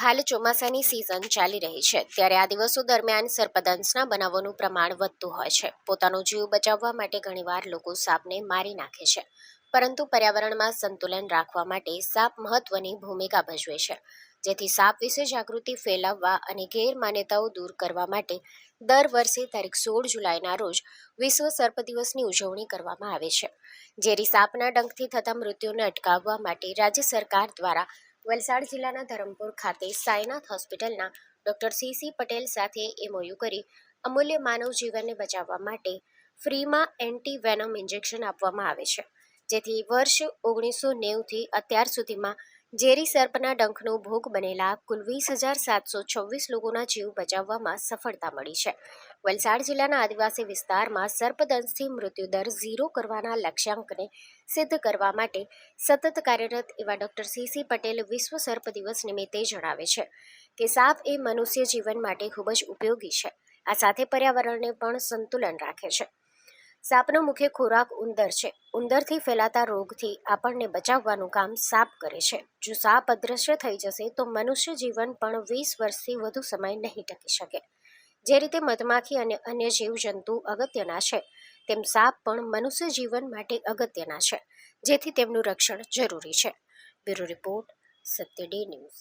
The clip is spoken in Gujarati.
હાલ ચોમાસાની સિઝન ચાલી રહી છે. ત્યારે આ દિવસો દરમિયાન સર્પદંશના બનાવોનું પ્રમાણ વધતું હોય છે. પોતાનો જીવ બચાવવા માટે ઘણીવાર લોકો સાપને મારી નાખે છે. પરંતુ પર્યાવરણમાં સંતુલન રાખવા માટે સાપ મહત્વની ભૂમિકા ભજવે છે. જેથી સાપ વિશે જાગૃતિ ફેલાવવા અને ગેરમાન્યતાઓ દૂર કરવા માટે દર વર્ષે તારીખ સોળ જુલાઈના રોજ વિશ્વ સર્પ દિવસની ઉજવણી કરવામાં આવે છે. ઝેરી સાપના ડંખથી થતા મૃત્યુને અટકાવવા માટે રાજ્ય સરકાર દ્વારા વલસાડ જિલ્લાના ધરમપુર ખાતે સાઈનાથ હોસ્પિટલના ડોક્ટર સી પટેલ સાથે એમઓયુ કરી અમૂલ્ય માનવ જીવનને બચાવવા માટે ફ્રીમાં એન્ટી વેનમ ઇન્જેક્શન આપવામાં આવે છે. જેથી વર્ષ ઓગણીસો નેવુંથી અત્યાર સુધીમાં ઝેરી સર્પના ડંખનો ભોગ બનેલા કુલ વીસ હજાર સાતસો છવ્વીસ લોકોના જીવ બચાવવામાં સફળતા મળી છે. વલસાડ જિલ્લાના આદિવાસી વિસ્તારમાં સર્પદંશથી મૃત્યુદર ઝીરો કરવાના લક્ષ્યાંકને સિદ્ધ કરવા માટે સતત કાર્યરત એવા ડોક્ટર સીસી પટેલ વિશ્વ સર્પ દિવસ નિમિત્તે જણાવે છે કે સાપ એ મનુષ્ય જીવન માટે ખૂબ જ ઉપયોગી છે. આ સાથે પર્યાવરણને પણ સંતુલન રાખે છે. સાપનો મુખ્ય ખોરાક ઉંદર છે. ઉંદરથી ફેલાતા રોગથી આપણને બચાવવાનું કામ સાપ કરે છે. જો સાપ અદૃશ્ય થઈ જશે, તો મનુષ્ય જીવન પણ વીસ વર્ષથી વધુ સમય નહીં ટકી શકે. જે રીતે મધમાખી અને અન્ય જીવજંતુ અગત્યના છે, તેમ સાપ પણ મનુષ્ય જીવન માટે અગત્યના છે, જેથી તેમનું રક્ષણ જરૂરી છે. Bureau report Satya day news.